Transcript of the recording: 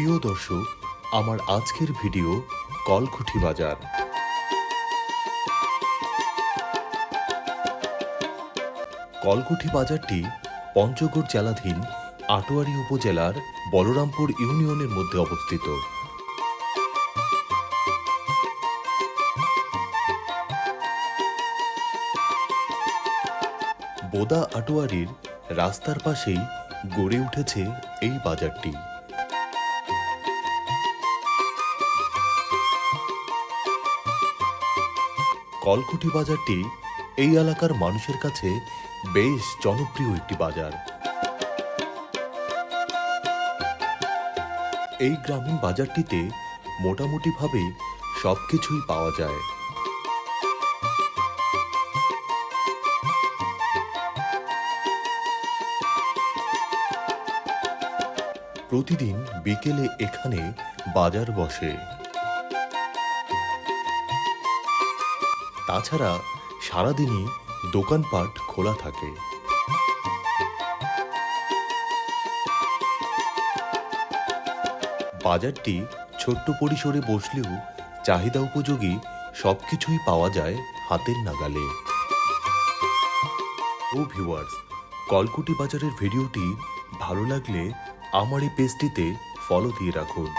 প্রিয় দর্শক, আমার আজকের ভিডিও কলকুঠি বাজার। কলকুঠি বাজারটি পঞ্চগড় জেলাধীন আটোয়ারি উপজেলার বলরামপুর ইউনিয়নের মধ্যে অবস্থিত। বোদা আটোয়ারির রাস্তার পাশেই গড়ে উঠেছে এই বাজারটি। কলকুটি বাজারটি এই এলাকার মানুষের কাছে বেশ জনপ্রিয় একটি বাজার। এই গ্রামীণ বাজারটিতে মোটামুটিভাবে সবকিছুই পাওয়া যায়। প্রতিদিন বিকেলে এখানে বাজার বসে। তাছাড়া সারাদিনই দোকানপাট খোলা থাকে। বাজারটি ছোট্ট পরিসরে বসলেও চাহিদা উপযোগী সবকিছুই পাওয়া যায় হাতের নাগালে। ও ভিউয়ার্স, কলকুটি বাজারের ভিডিওটি ভালো লাগলে আমার এই পেজটিতে ফলো দিয়ে রাখুন।